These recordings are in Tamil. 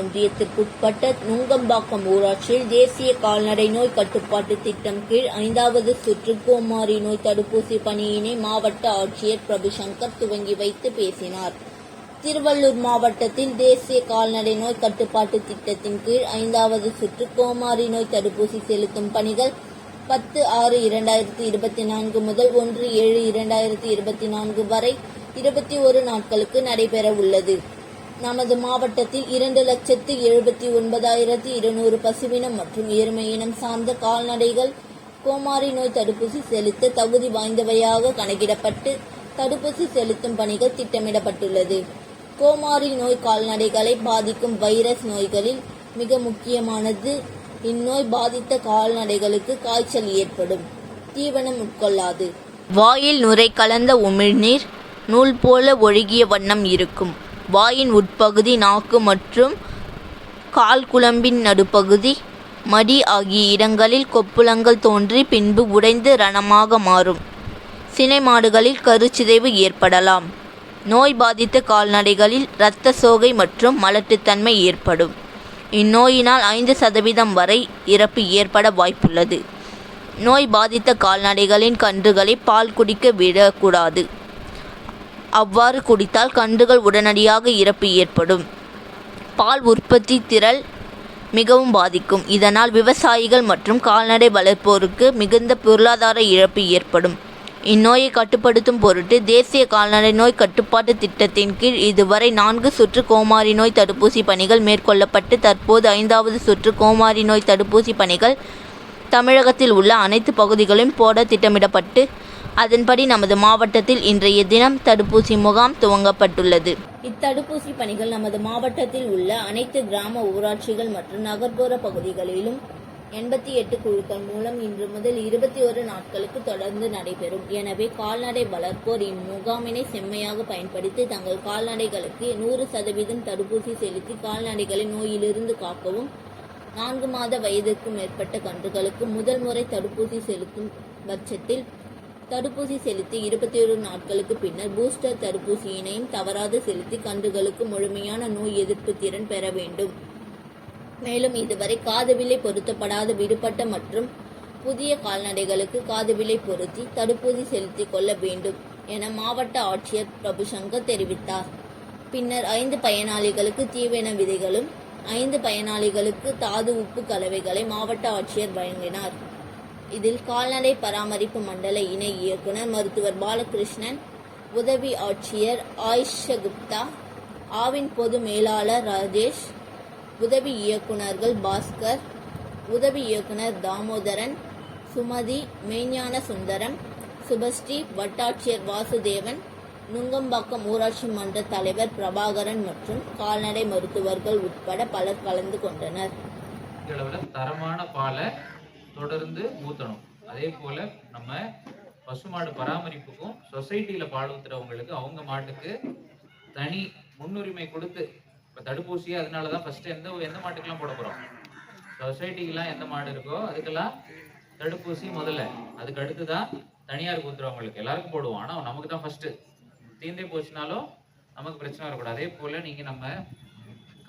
ஒன்றியத்திற்குட்பட்ட நுங்கம்பாக்கம் ஊராட்சியில் தேசிய கால்நடை நோய் கட்டுப்பாட்டு திட்டம் கீழ் ஐந்தாவது சுற்று கோமாரி நோய் தடுப்பூசி பணியினை மாவட்ட ஆட்சியர் பிரபுசங்கர் துவங்கி வைத்து பேசினார். திருவள்ளூர் மாவட்டத்தில் தேசிய கால்நடை நோய் கட்டுப்பாட்டு திட்டத்தின் கீழ் ஐந்தாவது சுற்று கோமாரி நோய் தடுப்பூசி செலுத்தும் பணிகள் பத்து ஆறு இரண்டாயிரத்தி இருபத்தி நான்கு முதல் ஒன்று ஏழு இரண்டாயிரத்தி இருபத்தி நான்கு வரை இருபத்தி ஒரு நாட்களுக்கு நடைபெறவுள்ளது. நமது மாவட்டத்தில் இரண்டு லட்சத்து எழுபத்தி ஒன்பதாயிரத்தி இருநூறு பசுவினம் மற்றும் எருமை இனம் சார்ந்த கால்நடைகள் கோமாரி நோய் தடுப்பூசி செலுத்த தகுதி வாய்ந்தவையாக கணக்கிடப்பட்டு தடுப்பூசி செலுத்தும் பணிகள் திட்டமிடப்பட்டுள்ளது. கோமாரி நோய் கால்நடைகளை பாதிக்கும் வைரஸ் நோய்களில் மிக முக்கியமானது. இந்நோய் பாதித்த கால்நடைகளுக்கு காய்ச்சல் ஏற்படும். தீவனம் உட்கொள்ளாது. வாயில் நுரை கலந்த உமிழ்நீர் நூல் போல ஒழுகிய வண்ணம் இருக்கும். வாயின் உட்பகுதி நாக்கு மற்றும் கால் குழம்பின் நடுப்பகுதி மடி ஆகிய இடங்களில் கொப்புளங்கள் தோன்றி பின்பு உடைந்து ரணமாக மாறும். சினை மாடுகளில் கருச்சிதைவு ஏற்படலாம். நோய் பாதித்த கால்நடைகளில் இரத்த சோகை மற்றும் மலட்டுத்தன்மை ஏற்படும். இந்நோயினால் ஐந்து சதவீதம் வரை இறப்பு ஏற்பட வாய்ப்புள்ளது. நோய் பாதித்த கால்நடைகளின் கன்றுகளை பால் குடிக்க விடக்கூடாது. அவ்வாறு குடித்தால் கன்றுகள் உடனடியாக இறப்பு ஏற்படும். பால் உற்பத்தி திறல் மிகவும் பாதிக்கும். இதனால் விவசாயிகள் மற்றும் கால்நடை வளர்ப்போருக்கு மிகுந்த பொருளாதார இழப்பு ஏற்படும். இந்நோயை கட்டுப்படுத்தும் பொருட்டு தேசிய கால்நடை நோய் கட்டுப்பாட்டு திட்டத்தின் கீழ் இதுவரை நான்கு சுற்று கோமாரி நோய் தடுப்பூசி பணிகள் மேற்கொள்ளப்பட்டு தற்போது ஐந்தாவது சுற்று கோமாரி நோய் தடுப்பூசி பணிகள் தமிழகத்தில் உள்ள அனைத்து பகுதிகளிலும் போட திட்டமிடப்பட்டு அதன்படி நமது மாவட்டத்தில் இன்றைய தினம் தடுப்பூசி முகாம் துவங்கப்பட்டுள்ளது. இத்தடுப்பூசி பணிகள் நமது மாவட்டத்தில் உள்ள அனைத்து கிராம ஊராட்சிகள் மற்றும் நகர்ப்புற பகுதிகளிலும் எண்பத்தி எட்டு குழுக்கள் மூலம் இன்று முதல் இருபத்தி ஒரு நாட்களுக்கு தொடர்ந்து நடைபெறும். எனவே கால்நடை வளர்ப்போர் இம்முகாமினை செம்மையாக பயன்படுத்தி தங்கள் கால்நடைகளுக்கு நூறு சதவீதம் தடுப்பூசி செலுத்தி கால்நடைகளை நோயிலிருந்து காக்கவும் நான்கு மாத வயதிற்கு மேற்பட்ட கன்றுகளுக்கு முதல் முறை தடுப்பூசி செலுத்தும் பட்சத்தில் தடுப்பூசி செலுத்தி இருபத்தி ஒரு நாட்களுக்கு பின்னர் பூஸ்டர் தடுப்பூசியினையும் தவறாது செலுத்தி கன்றுகளுக்கு முழுமையான நோய் எதிர்ப்பு திறன் பெற வேண்டும். மேலும் இதுவரை காதுவிலை பொருத்தப்படாத விடுபட்ட மற்றும் புதிய கால்நடைகளுக்கு காதுவிலை பொருத்தி தடுப்பூசி செலுத்திக் கொள்ள வேண்டும் என மாவட்ட ஆட்சியர் பிரபுசங்கர் தெரிவித்தார். பின்னர் ஐந்து பயனாளிகளுக்கு தீவன விதைகளும் ஐந்து பயனாளிகளுக்கு தாது உப்பு கலவைகளை மாவட்ட ஆட்சியர் வழங்கினார். இதில் கால்நடை பராமரிப்பு மண்டல இணை இயக்குனர் மருத்துவர் பாலகிருஷ்ணன் உதவி ஆட்சியர் ஆயிஷகுப்தா ஆவின் பொது மேலாளர் ராஜேஷ் உதவி இயக்குனர்கள் பாஸ்கர் உதவி இயக்குனர் தாமோதரன் சுமதி மெய்ஞான சுந்தரம் சுபஸ்ரீ வட்டாட்சியர் வாசுதேவன் நுங்கம்பாக்கம் ஊராட்சி மன்ற தலைவர் பிரபாகரன் மற்றும் கால்நடை மருத்துவர்கள் உட்பட பலர் கலந்து கொண்டனர். தரமான பாலை தொடர்ந்து ஊற்றணும் அதே போல் நம்ம பசுமாடு பராமரிப்புக்கும் சொசைட்டியில் பால் ஊற்றுறவங்களுக்கு அவங்க மாட்டுக்கு தனி முன்னுரிமை கொடுத்து இப்போ தடுப்பூசியே அதனால தான் ஃபஸ்ட்டு எந்த எந்த மாட்டுக்கெல்லாம் போட போகிறோம் சொசைட்டிக்கெல்லாம் எந்த மாடு இருக்கோ அதுக்கெல்லாம் தடுப்பூசி முதல்ல. அதுக்கு அடுத்து தான் தனியார் ஊற்றுறவங்களுக்கு எல்லாருக்கும் போடுவோம். ஆனால் நமக்கு தான் ஃபஸ்ட்டு தீந்தே போச்சுனாலும் நமக்கு பிரச்சனை வரக்கூடாது. அதே போல் நீங்கள் நம்ம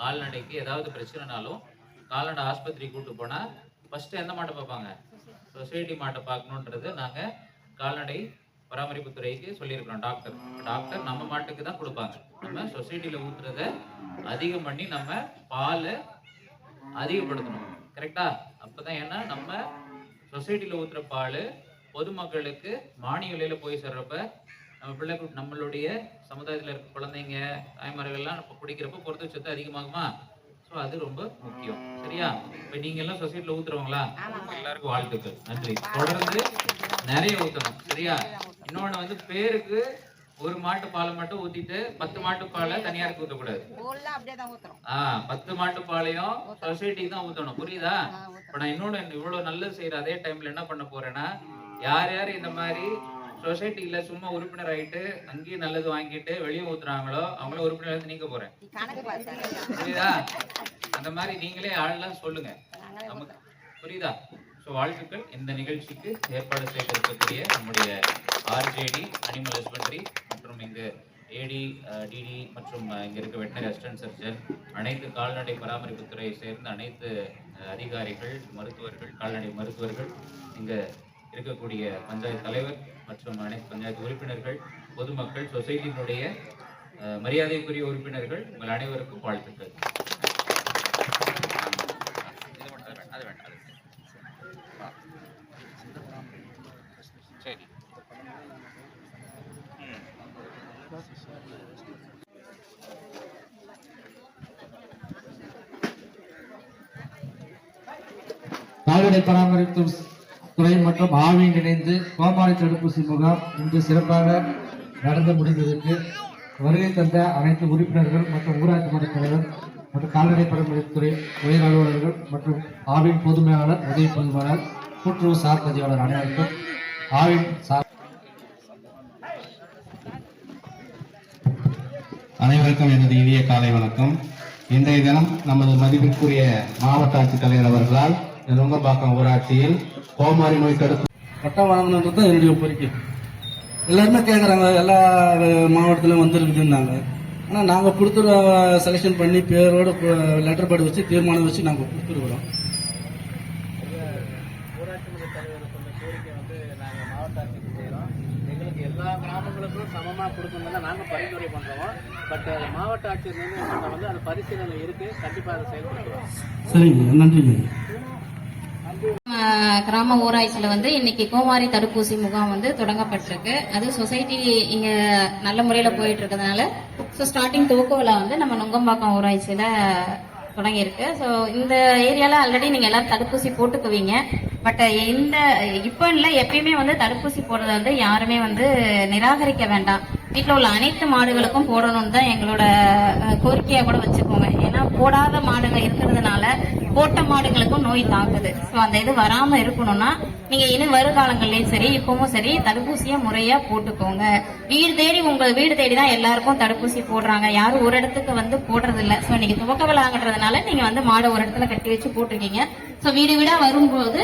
கால்நடைக்கு ஏதாவது பிரச்சனைனாலும் கால்நடை ஆஸ்பத்திரி கூட்டு போனால் ஃபஸ்ட்டு எந்த மாட்டை பார்ப்பாங்க? சொசைட்டி மாட்டை பார்க்கணுன்றது நாங்கள் கால்நடை பராமரிப்பு துறைக்கு சொல்லியிருக்கிறோம். டாக்டர் டாக்டர் நம்ம மாட்டுக்கு தான் கொடுப்பாங்க. நம்ம சொசைட்டியில் ஊற்றுறத அதிகம் பண்ணி நம்ம பாலை அதிகப்படுத்தணும். கரெக்டா அப்போ தான் ஏன்னா நம்ம சொசைட்டியில் ஊற்றுற பால் பொதுமக்களுக்கு மானிய விலையில் போய் சேர்றப்ப நம்ம பிள்ளை நம்மளுடைய சமுதாயத்தில் இருக்க குழந்தைங்க தாய்மார்கள்லாம் இப்போ குடிக்கிறப்ப பொறுத்த சத்து அதிகமாகுமா? ஸோ அது ரொம்ப முக்கியம். சரியா? இப்போ நீங்க எல்லாம் சொசைட்டியில் ஊத்துறவங்களா எல்லாருக்கும் வாழ்த்துக்கள். நன்றி. தொடர்ந்து நிறைய ஊத்தணும். சரியா? இன்னொன்று வந்து பேருக்கு ஒரு மாட்டு பாலை மட்டும் ஊத்திட்டு பத்து மாட்டு பாலை தனியாருக்கு ஊற்றக்கூடாது ஊர்ல அப்படியே தான் ஊத்துறோம். ஆ பத்து மாட்டு பாலையும் சொசைட்டிக்கு தான் ஊற்றணும் புரியுதா. இப்போ நான் இன்னொன்று இவ்வளோ நல்லது செய்கிற அதே டைமில் என்ன பண்ண போறேன்னா யார் யார் இந்த மாதிரி சொசைட்டியில் சும்மா உறுப்பினர் ஆயிட்டு அங்கேயும் நல்லது வாங்கிட்டு வெளியே ஊத்துறாங்களோ அவங்கள உறுப்பினர் நீக்க போறேன். புரியுதா? அந்த மாதிரி நீங்களே ஆள்லாம் சொல்லுங்க. நமக்கு புரியுதா? ஸோ வாழ்த்துக்கள். இந்த நிகழ்ச்சிக்கு ஏற்பாடு செய்திருக்கக்கூடிய நம்முடைய ஆர்ஜேடி அனிமல் ஹஸ்பண்டரி மற்றும் இங்கு ஏடி டிடி மற்றும் இங்க இருக்க வெட்டினரி அசிஸ்டன்ட் சர்ஜன் அனைத்து கால்நடை பராமரிப்புத்துறையை சேர்ந்த அனைத்து அதிகாரிகள் மருத்துவர்கள் கால்நடை மருத்துவர்கள் இங்க இருக்கக்கூடிய பஞ்சாயத்து தலைவர் மற்றும் அனைத்து பஞ்சாயத்து உறுப்பினர்கள் பொதுமக்கள் சொசைட்டியினுடைய மரியாதைக்குரிய உறுப்பினர்கள் உங்கள் அனைவருக்கும் வாழ்த்துக்கள் இது மட்டும் அது வேண்டாம், அது வேண்டாம், அது சரி கால்நடை பராமரிப்பு துறை மற்றும் ஆவி இணைந்து கோமாரி தடுப்பூசி முகாம் இன்று சிறப்பாக நடந்து முடிந்ததற்கு வருகை தந்த அனைத்து உறுப்பினர்கள் மற்றும் ஊராட்சி மன்ற தலைவர் மற்றும் கால்நடை பராமரிப்புத்துறை உயர் அலுவலர்கள் மற்றும் ஆவின் பொதுமையாளர் உதவி பொதுமையாளர் கூட்டுறவு சார் பதிவாளர் அனைவருக்கும் ஆவின் சார் அனைவருக்கும் எனது இனிய காலை வணக்கம். இன்றைய தினம் நமது மதிப்பிற்குரிய மாவட்ட ஆட்சித்தலைவர் அவர்களால் நுங்கம்பாக்கம் ஊராட்சியில் கோமாரி நோய் தடுப்பு பட்டம் வாங்கணுன்றது தான் என்னுடைய கோரிக்கை. எல்லாருமே கேட்குறாங்க எல்லா மாவட்டத்திலும் வந்திருக்குதுன்னாங்க. ஆனால் நாங்கள் கொடுத்துரு செலெக்ஷன் பண்ணி பேரோட லெட்டர் பேட் வச்சு தீர்மானம் வச்சு நாங்கள் கொடுத்துருக்குறோம். எங்களுக்கு எல்லா கிராமங்களுக்கும் சமமாக கொடுக்கணும் தான் நாங்கள் பரிந்துரை பண்ணுறோம் பட் மாவட்ட ஆட்சியர் வந்து அது பரிசீலனை இருக்கு. கண்டிப்பாக அதை செயல்படுத்துவோம். சரிங்க நன்றிங்க. கிராம ஊராட்சியில் வந்து இன்னைக்கு கோமாரி தடுப்பூசி முகாம் வந்து தொடங்கப்பட்டிருக்கு. அது சொசைட்டி இங்க நல்ல முறையில் போயிட்டு இருக்கிறதுனால ஸோ ஸ்டார்டிங் துவக்க விழா வந்து நம்ம நுங்கம்பாக்கம் ஊராட்சியில் தொடங்கியிருக்கு. ஸோ இந்த ஏரியாவில் ஆல்ரெடி நீங்கள் எல்லாரும் தடுப்பூசி போட்டுக்குவீங்க. பட் இந்த இப்போ இல்லை எப்பயுமே வந்து தடுப்பூசி போடுறத வந்து யாருமே வந்து நிராகரிக்க வேண்டாம். வீட்டில் உள்ள அனைத்து மாடுகளுக்கும் போடணும்னு தான் எங்களோட கோரிக்கையாக கோரிக்கையா கூட வச்சுக்கோங்க. ஏன்னா போடாத மாடுகள் இருக்கிறதுனால போட்ட மாடுகளுக்கும் நோய் தாக்குது. ஸோ அந்த இது வராம இருக்கணும்னா நீங்க இனி வருகாலங்கள்லயும் சரி இப்பவும் சரி தடுப்பூசியை முறையா போட்டுக்கோங்க. வீடு தேடி உங்க வீடு தேடி தான் எல்லாருக்கும் தடுப்பூசி போடுறாங்க. யாரும் ஒரு இடத்துக்கு வந்து போடுறது இல்ல ஸோ இன்னைக்கு துவக்க விழாங்கிறதுனால நீங்க வந்து மாடை ஒரு இடத்துல கட்டி வச்சு போட்டிருக்கீங்க. ஸோ வீடு வீடா வரும்போது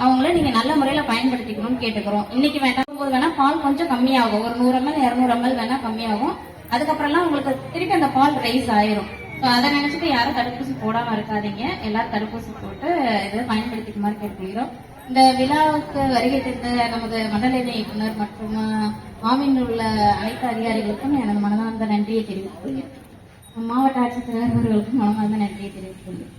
அவங்கள நீங்க நல்ல முறையில பயன்படுத்திக்கணும்னு கேட்டுக்கிறோம். இன்னைக்கு வேண்டாம் போது வேணா பால் கொஞ்சம் கம்மியாகும். ஒரு நூறு எம்எல் இருநூறு எம்எல் வேணா கம்மியாகும். அதுக்கப்புறம்லாம் உங்களுக்கு திருப்பி அந்த பால் ரைஸ் ஆயிரும். ஸோ அதை நினைச்சிட்டு யாரும் தடுப்பூசி போடாம இருக்காதீங்க. எல்லாரும் தடுப்பூசி போட்டு இதை பயன்படுத்திக்குமாறு கேட்டுக்கிறோம். இந்த விழாவுக்கு வருகை தந்த நமது மண்டலினை இயக்குனர் மற்றும் மாமின் உள்ள அனைத்து அதிகாரிகளுக்கும் எனது மனதார்ந்த நன்றியை தெரிவித்துக் கொள்கிறேன். மாவட்ட ஆட்சித்தலைவர் அவர்களுக்கும் மனமார்ந்த நன்றியை தெரிவித்துக் கொள்கிறேன்.